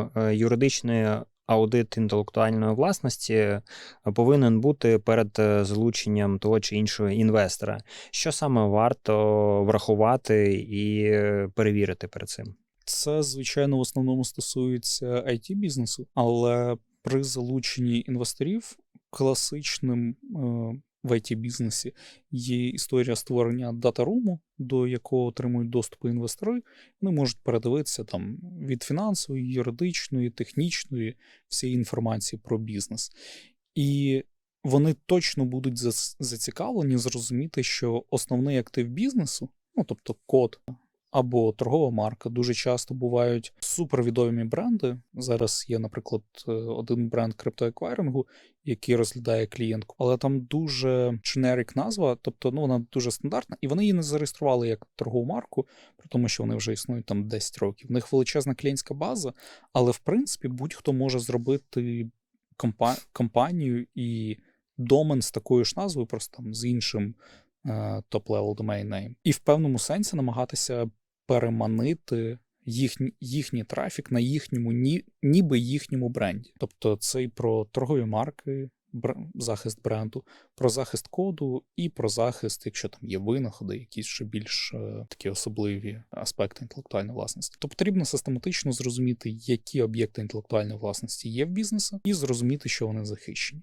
е, юридичний аудит інтелектуальної власності е, повинен бути перед е, залученням того чи іншого інвестора. Що саме варто врахувати і перевірити перед цим? Це, звичайно, в основному стосується it бізнесу, але при залученні інвесторів класичним в it бізнесі є історія створення дата-руму, до якого отримують доступ інвестори. Вони можуть передивитися там від фінансової, юридичної, технічної всієї інформації про бізнес. І вони точно будуть зацікавлені зрозуміти, що основний актив бізнесу, ну тобто код або торгова марка, дуже часто бувають супервідомі бренди. Зараз є, наприклад, е, один бренд криптоеквайрингу, який розглядає клієнтку, але там дуже generic назва, тобто ну вона дуже стандартна, і вони її не зареєстрували як торгову марку, при тому, що вони вже існують там 10 років. В них величезна клієнтська база, але в принципі будь-хто може зробити компа- компанію і домен з такою ж назвою, просто там з іншим е, топ-level domain name. І в певному сенсі намагатися переманити їхній, їхній трафік на їхньому, ні, ніби їхньому бренді. Тобто це і про торгові марки, бр- захист бренду, про захист коду і про захист, якщо там є винаходи, якісь ще більш е, такі особливі аспекти інтелектуальної власності. То потрібно систематично зрозуміти, які об'єкти інтелектуальної власності є в бізнесі, і зрозуміти, що вони захищені.